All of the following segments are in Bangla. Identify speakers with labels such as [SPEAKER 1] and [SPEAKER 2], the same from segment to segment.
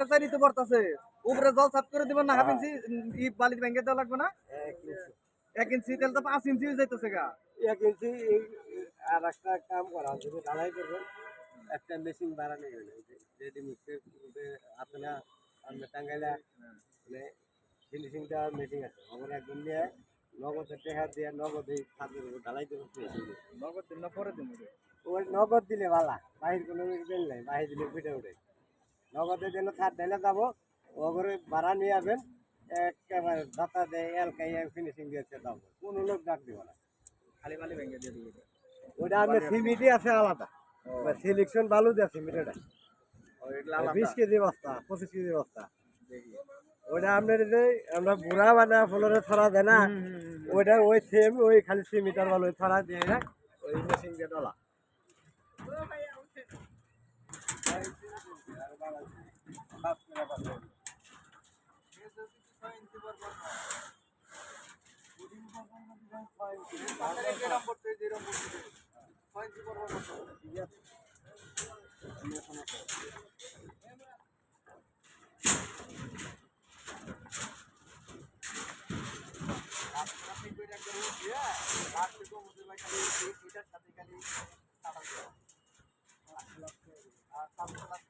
[SPEAKER 1] তাড়াতাড়ি তো উপরে জল সাফ করে দিবেন না হাফ ইঞ্চি ই বালি ভেঙে দেওয়া লাগবে না? এক ইঞ্চি। তাহলে তো পাঁচ ইঞ্চি যাইতেছে গা।
[SPEAKER 2] এক ইঞ্চি আর একটা কাম করা যদি ঢালাই করবেন একটা মেশিন বাড়ানো গেলে যেটি মিক্সের আছে না আমরা টাঙ্গাইলা মানে ফিনিশিংটা মেশিন আছে। আমরা একদম নিয়ে নগদের টেহা দিয়ে নগদে ছাদের উপর ঢালাই ফেলেছি
[SPEAKER 1] নগদ দিন না পরে দিন?
[SPEAKER 2] ওই নগদ দিলে ভালা বাহির কোনো দিল নাই বাহির দিলে পিঠে উঠে। নগদের জন্য ছাদ ঢেলে যাব। ওগুলো ভাড়া নিয়ে যাবেন একেবারে দাতা দেয় এলকাই ফিনিশিং দিয়েছে দাম কোনো লোক ডাক দিব না।
[SPEAKER 1] খালি বালি ভেঙে দিয়ে দিবে
[SPEAKER 2] ওটা আপনার সিমিটি আছে আলাদা। সিলেকশন ভালো দেয় সিমিট ওটা
[SPEAKER 1] ও এগুলা আলাদা। বিশ
[SPEAKER 2] কেজি বস্তা পঁচিশ কেজি বস্তা। ওটা আপনার যে আমরা বুড়া বানা ফলরে ছড়া দেয় না। ওইটা ওই সেম ওই খালি সিমিটার ভালো ছড়া দিয়ে না।
[SPEAKER 1] ওই মেশিন দিয়ে ডলা।
[SPEAKER 2] Yeah,
[SPEAKER 1] last week was like a little bit, it had something like that. Thank you.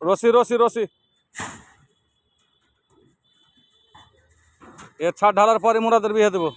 [SPEAKER 3] রশি রশি রশি এ ছাড় ঢালার পরে মোরাদের বিয়ে দেবো।